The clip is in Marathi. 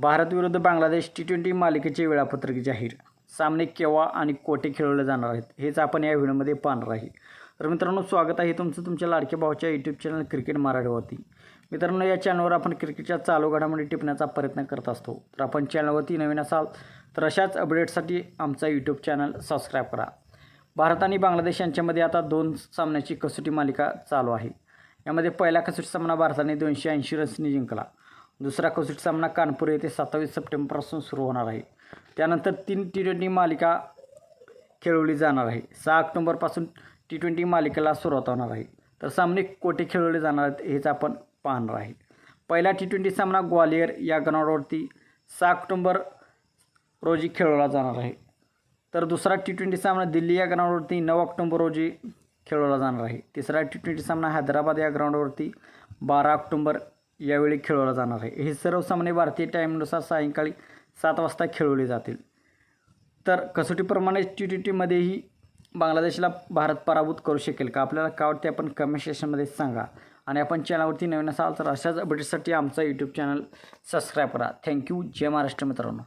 भारत विरुद्ध बांगलादेश टी ट्वेंटी मालिकेचे वेळापत्रक जाहीर. सामने केव्हा आणि कोठे खेळवले जाणार आहेत हेच आपण या व्हिडिओमध्ये पाहणार आहे. तर मित्रांनो स्वागत आहे तुमचं तुमच्या लाडक्या भाऊच्या यूट्यूब चॅनल क्रिकेट मराठीवरती. मित्रांनो या चॅनलवर आपण क्रिकेटच्या चालू घडामोडी टिपण्याचा प्रयत्न करत असतो. तर आपण चॅनलवरती नवीन असाल तर अशाच अपडेटसाठी आमचा यूट्यूब चॅनल सबस्क्राईब करा. भारत आणि बांगलादेश यांच्यामध्ये आता दोन सामन्याची कसोटी मालिका चालू आहे. यामध्ये पहिला कसोटी सामना भारताने दोनशे ऐंशी रन्सनी जिंकला. दुसरा कसोटी सामना कानपूर येथे सत्तावीस सप्टेंबरपासून सुरू होणार आहे. त्यानंतर तीन टी ट्वेंटी मालिका खेळवली जाणार आहे. सहा ऑक्टोंबरपासून टी ट्वेंटी मालिकेला सुरुवात होणार आहे. तर सामने कोठे खेळवले जाणार आहेत हेच आपण पाहणार आहे. पहिला टी ट्वेंटी सामना ग्वालियर या ग्राउंडवरती सहा ऑक्टोंबर रोजी खेळवला जाणार आहे. तर दुसरा टी ट्वेंटी सामना दिल्ली या ग्राउंडवरती नऊ ऑक्टोंबर रोजी खेळवला जाणार आहे. तिसरा टी ट्वेंटी सामना हैदराबाद या ग्राउंडवरती बारा ऑक्टोंबर यावेळी खेळवला जाणार आहे. हे सर्व सामने भारतीय टाईमनुसार सायंकाळी सात वाजता खेळवले जातील. तर कसोटीप्रमाणे टी टीमध्येही बांगलादेशला भारत पराभूत करू शकेल का? आपल्याला काय वाटते आपण कमेंट सेक्शनमध्ये सांगा. आणि आपण चॅनलवरती नवीन असाल तर अशाच अपडेटसाठी आमचा यूट्यूब चॅनल सबस्क्राईब करा. थँक्यू जय महाराष्ट्र मित्रांनो.